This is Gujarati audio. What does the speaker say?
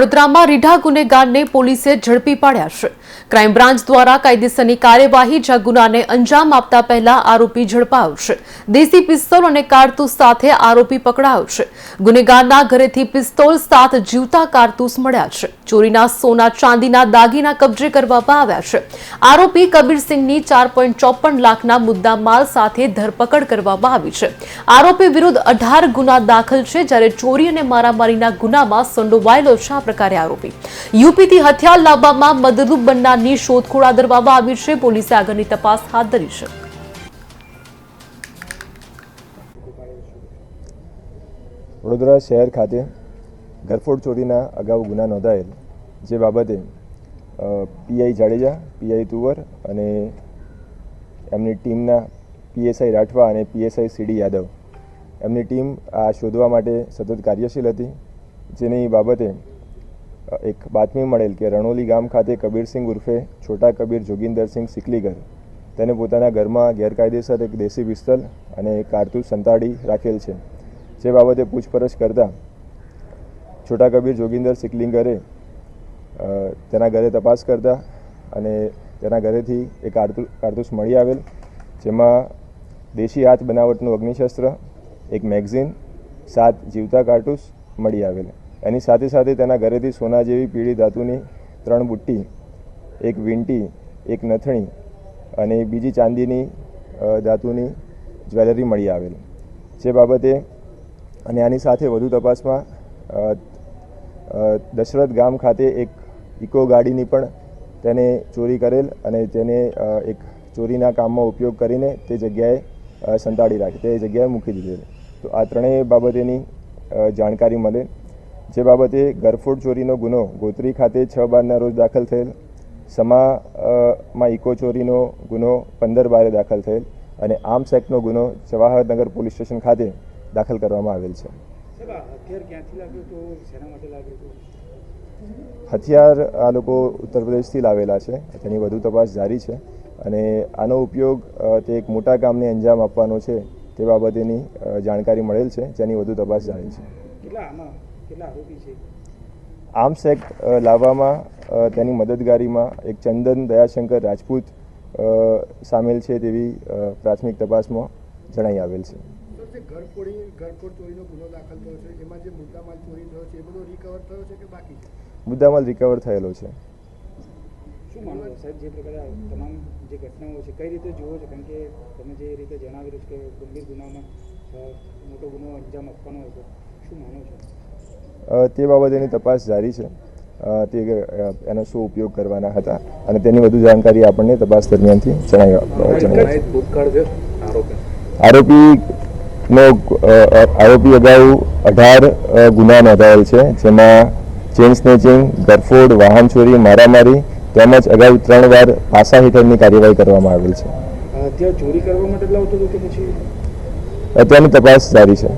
વડોદરામાં રીઢા ગુનેગારને પોલીસે ઝડપી પાડ્યા છે. ક્રાઇમ બ્રાન્ચ દ્વારા કાયદેસરની કાર્યવાહી જ્યાં ગુનાને અંજામ આપતા પહેલા આરોપી ઝડપાયો છે દેશી પિસ્તોલ અને કારતૂસ સાથે આરોપી પકડાયો છે ગુનેગારના ઘરેથી પિસ્તોલ સાથ જીવતા કારતૂસ મળ્યા છે. ચોરીના સોના ચાંદીના દાગીના કબજે કરવામાં આવ્યા છે. આરોપી કબીરસિંહની ચાર પોઈન્ટ ચોપન લાખના મુદ્દા માલ સાથે ધરપકડ કરવામાં આવી છે. આરોપી વિરુદ્ધ અઢાર ગુના દાખલ છે જ્યારે ચોરી અને મારામારીના ગુનામાં સંડોવાયેલો છે પ્રકારે આરોપી. યુપીથી હથિયાર લાવવામાં મદદરૂપ બનનારની શોધખોળ આદરવામાં આવી છે. પોલીસે આગળની તપાસ હાથ ધરી છે. વડોદરા શહેર ખાતે ઘરફોડ ચોરીના અગાઉ ગુના નોંધાયેલ, જે બાબતે પીઆઈ જાડેજા પીઆઈ તુવર અને એમની ટીમના પીએસઆઈ રાઠવા અને પીએસઆઈ સીડી યાદવ, એમની ટીમ આ શોધવા માટે સતત કાર્યશીલ હતી, જેની બાબતે એક બાતમી મળેલ કે રણોલી ગામ ખાતે કબીરસિંહ ઉર્ફે છોટા કબીર જોગિંદરસિંહ સિકલીગર તેને પોતાના ઘરમાં ગેરકાયદેસર એક દેશી પિસ્તલ અને કારતૂસ સંતાડી રાખેલ છે. જે બાબતે પૂછપરછ કરતાં છોટા કબીર જોગિંદર સિકલિંગરે તેના ઘરે તપાસ કરતા અને તેના ઘરેથી એક કારતૂ, કારતૂસ મળી આવેલ, જેમાં દેશી હાથ બનાવટનું અગ્નિશસ્ત્ર, એક મેગઝીન, સાત જીવતા કારતૂસ મળી આવેલ. એની સાથે સાથે તેના ઘરેથી સોના જેવી પીળી ધાતુની ત્રણ બુટ્ટી, એક વીંટી, એક નથણી અને બીજી ચાંદીની ધાતુની જ્વેલરી મળી આવેલ. જે બાબતે અને આની સાથે વધુ તપાસમાં દશરથ ગામ ખાતે એક ઇકો ગાડીની પણ તેને ચોરી કરેલ અને તેને એક ચોરીના કામમાં ઉપયોગ કરીને તે જગ્યાએ સંતાડી રાખી, તે જગ્યાએ મૂકી દીધેલ. તો આ ત્રણેય બાબતેની જાણકારી મળે. જે બાબતે ગરફોડ ચોરીનો ગુનો ગોત્રી ખાતે છ બારના રોજ દાખલ થયેલ સમા માં ઇકો ચોરીનો ગુનો પંદર બારે દાખલ થયેલ અને આર્મ્સ એક્ટનો ગુનો જવાહરનગર પોલીસ સ્ટેશન ખાતે દાખલ કરવામાં આવેલ છે. હથિયાર આ લોકો ઉત્તર પ્રદેશથી લાવેલા છે તેની વધુ તપાસ જારી છે અને આનો ઉપયોગ તે એક મોટા કામને અંજામ આપવાનો છે તે બાબતેની જાણકારી મળેલ છે જેની વધુ તપાસ જારી છે. આર્મ્સ એક્ટ લાવવામાં તેની મદદગારીમાં એક ચંદન દયાશંકર રાજપૂત સામેલ છે તેવી પ્રાથમિક તપાસમાં જણાઈ આવેલ છે. સર જે ઘરફોડી ઘરફોડ ચોરીનો ગુનો દાખલ થયો છે એમાં જે મુદ્દામાલ ચોરી થયો છે એ બધો રિકવર થયો છે કે બાકી છે? મુદ્દામાલ રિકવર થયેલો છે. શું માનો છો? સાહેબ જે પ્રકારે તમામ જે ઘટનાઓ છે કઈ રીતે જુઓ છો? કારણ કે તમે જે રીતે જણાવી રહ્યું છે કે ગંભીર ગુનામાં મોટો ગુનો અંજામ આપવાનો હતો શું માનો છો? તે બાબતેની તપાસ જારી છે. તે એનો શું ઉપયોગ કરવાના હતા અને તેની વધુ જાણકારી આપણને તપાસ દરમિયાનથી જણાવી જણાવી આરોપી. આરોપીનો આરોપી અગાઉ અઢાર ગુના નોંધાયેલ છે જેમાં ચેન સ્નેચિંગ ગરફોડ વાહન ચોરી મારામારી તેમજ અગાઉ ત્રણ વાર પાસા હેઠળની કાર્યવાહી કરવામાં આવેલ છે. ત્યાં ચોરી કરવા માટે લાવતો હતો કે પછી? અત્યારની તપાસ જારી છે.